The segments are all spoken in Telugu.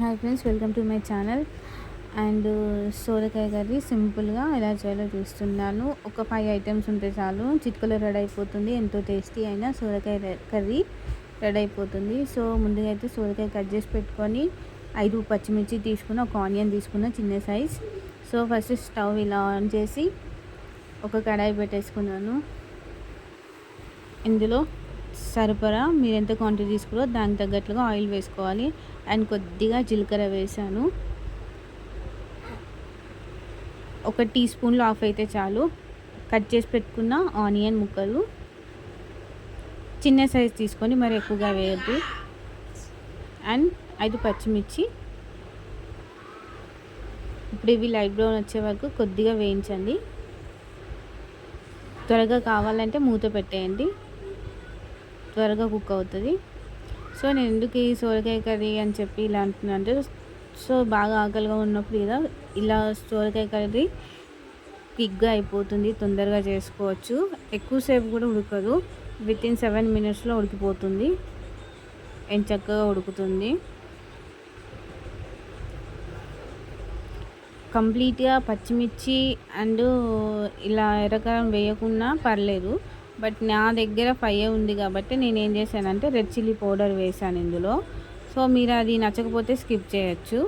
Hi friends welcome to my channel. And సోరకాయ కర్రీ సింపుల్గా ఎలా చేయాలో చూస్తున్నాను. ఒక ఫైవ్ ఐటమ్స్ ఉంటే చాలు. చిట్కలో రెడీ అయిపోతుంది. ఎంతో టేస్టీ అయినా సోరకాయ కర్రీ రెడీ అయిపోతుంది. సో ముందుగా అయితే సోరకాయ కట్ చేసి పెట్టుకొని ఐదు పచ్చిమిర్చి తీసుకున్న ఒక ఆనియన్ తీసుకున్న చిన్న సైజ్. సో ఫస్ట్ స్టవ్ ఇలా ఆన్ చేసి ఒక కడాయి పెట్టేసుకున్నాను. ఇందులో సరిపడా మీరు ఎంత క్వాంటిటీ తీసుకురో దానికి తగ్గట్లుగా ఆయిల్ వేసుకోవాలి. అండ్ కొద్దిగా జీలకర్ర వేసాను. ఒక టీ స్పూన్లో ఆఫ్ అయితే చాలు. కట్ చేసి పెట్టుకున్న ఆనియన్ ముక్కలు. చిన్న సైజ్ తీసుకొని మరి ఎక్కువగా వేయద్దు. అండ్ ఐదు పచ్చిమిర్చి. ఇప్పుడు ఇవి లైట్ బ్రౌన్ వచ్చే వరకు కొద్దిగా వేయించండి. త్వరగా కావాలంటే మూత పెట్టేయండి. త్వరగా కుక్ అవుతుంది. సో నేను ఎందుకు ఈ సోరకాయ కర్రీ అని చెప్పి ఇలా అంటున్నాను అంటే సో బాగా ఆకలిగా ఉన్నప్పుడు ఇలా ఇలా సోరకాయ కర్రీ క్విక్గా అయిపోతుంది తొందరగా చేసుకోవచ్చు. ఎక్కువసేపు కూడా ఉడకదు. విత్ ఇన్ సెవెన్ మినిట్స్లో ఉడికిపోతుంది. ఏం చక్కగా ఉడుకుతుంది. కంప్లీట్గా పచ్చిమిర్చి అండ్ ఇలా ఎర్రకారం వేయకుండా పర్లేదు. బట్ నా దగ్గర ఫైవ్ ఉంది కాబట్టి నేను ఏం చేశానంటే రెడ్ చిల్లీ పౌడర్ వేసాను ఇందులో. సో మీరు అది నచ్చకపోతే స్కిప్ చేయొచ్చు.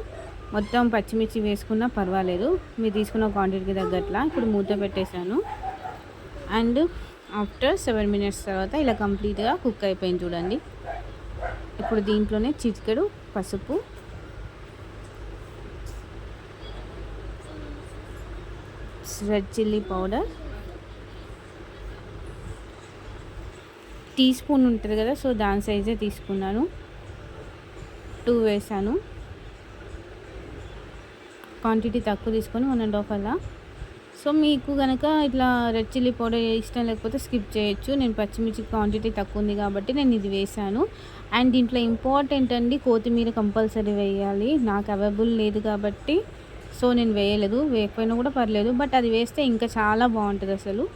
మొత్తం పచ్చిమిర్చి వేసుకున్నా పర్వాలేదు. మీరు తీసుకున్న క్వాంటిటీకి తగ్గట్లా ఇప్పుడు మూత పెట్టేశాను. అండ్ ఆఫ్టర్ సెవెన్ మినిట్స్ తర్వాత ఇలా కంప్లీట్గా కుక్ అయిపోయింది చూడండి. ఇప్పుడు దీంట్లోనే చిటికెడు పసుపు. Red chilli powder. Tea spoon ఉంటుంది కదా సో దాని సైజే తీసుకున్నాను. టూ వేసాను. క్వాంటిటీ తక్కువ తీసుకొని వన్ అండ్ హాఫ్ అలా. సో మీకు కనుక ఇట్లా రెడ్ చిల్లీ పౌడర్ ఇష్టం లేకపోతే స్కిప్ చేయొచ్చు. నేను పచ్చిమిర్చి క్వాంటిటీ తక్కువ ఉంది కాబట్టి నేను ఇది వేసాను. అండ్ దీంట్లో ఇంపార్టెంట్ అండి కొత్తిమీర కంపల్సరీ వేయాలి. నాకు అవైలబుల్ లేదు కాబట్టి సో నేను వేయలేదు. వేయకపోయినా కూడా పర్లేదు. బట్ అది వేస్తే ఇంకా చాలా బాగుంటుంది అసలు.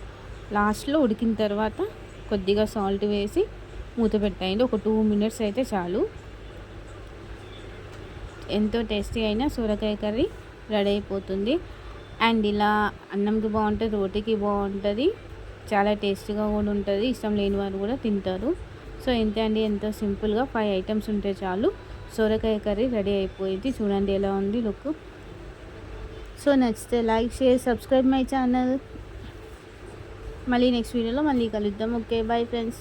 లాస్ట్లో ఉడికిన తర్వాత కొద్దిగా సాల్ట్ వేసి మూత పెట్టేయండి. ఒక టూ మినిట్స్ అయితే చాలు. ఎంతో టేస్టీ అయిన సూరకాయ కర్రీ రెడీ అయిపోతుంది. అండ్ ఇలా అన్నంకి బాగుంటుంది రోటీకి బాగుంటుంది. చాలా టేస్టీగా కూడా ఉంటుంది. ఇష్టం లేని వారు కూడా తింటారు. సో ఇంతే అండి. ఎంతో సింపుల్గా ఫైవ్ ఐటమ్స్ ఉంటే చాలు. సొరకాయ కర్రీ రెడీ అయిపోయింది. చూడండి ఎలా ఉంది లుక్. సో నచ్చితే like share subscribe my channel మళ్ళీ నెక్స్ట్ వీడియోలో మళ్ళీ కలుద్దాం. Okay bye friends